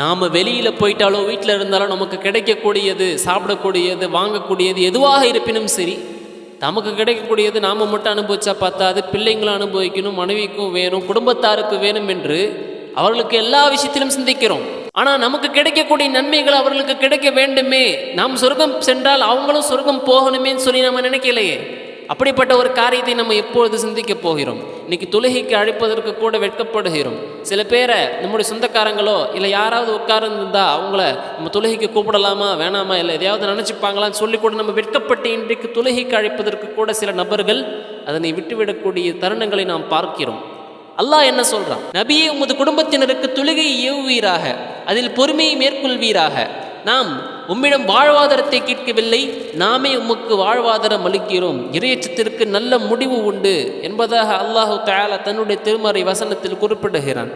நாம் வெளியில் போயிட்டாலோ வீட்டில் இருந்தாலும் நமக்கு கிடைக்கக்கூடியது சாப்பிடக்கூடியது வாங்கக்கூடியது எதுவாக இருப்பினும் சரி நமக்கு கிடைக்கக்கூடியது நாம் மட்டும் அனுபவிச்சா பார்த்தாது பிள்ளைங்களும் அனுபவிக்கணும் மனைவிக்கும் வேணும் குடும்பத்தாருக்கு வேணும் என்று அவர்களுக்கு எல்லா விஷயத்திலும் சிந்திக்கிறோம். ஆனால் நமக்கு கிடைக்கக்கூடிய நன்மைகள் அவர்களுக்கு கிடைக்க வேண்டுமே. நாம் சொர்க்கம் சென்றால் அவங்களும் சொர்க்கம் போகணுமேன்னு சொல்லி நம்ம நினைக்கலையே. அப்படிப்பட்ட ஒரு காரியத்தை நம்ம எப்பொழுது சிந்திக்க போகிறோம்? இன்னைக்கு தொழுகைக்கு அழைப்பதற்கு கூட வெட்கப்படுகிறோம். சில பேரை நம்முடைய சொந்தக்காரங்களோ இல்லை யாராவது உட்கார்ந்துருந்தா அவங்கள நம்ம தொழுகைக்கு கூப்பிடலாமா வேணாமா இல்லை எதையாவது நினச்சிப்பாங்களான்னு சொல்லி கூட நம்ம வெட்கப்பட்டு இன்றைக்கு தொழுகைக்கு அழைப்பதற்கு கூட சில நபர்கள் அதனை விட்டுவிடக்கூடிய தருணங்களை நாம் பார்க்கிறோம். அல்லாஹ் என்ன சொல்கிறான் நபியை உமது குடும்பத்தினருக்கு தொழுகையை ஏவுவீராக அதில் பொறுமையை மேற்கொள்வீராக. நாம் உம்மிடம் வாழ்வாதாரத்தை கேட்கவில்லை நாமே உமக்கு வாழ்வாதாரம் அளிக்கிறோம். இறையச்சத்திற்கு நல்ல முடிவு உண்டு என்பதாக அல்லாஹு தயாலா தன்னுடைய திருமறை வசனத்தில் குறிப்பிடுகிறான்.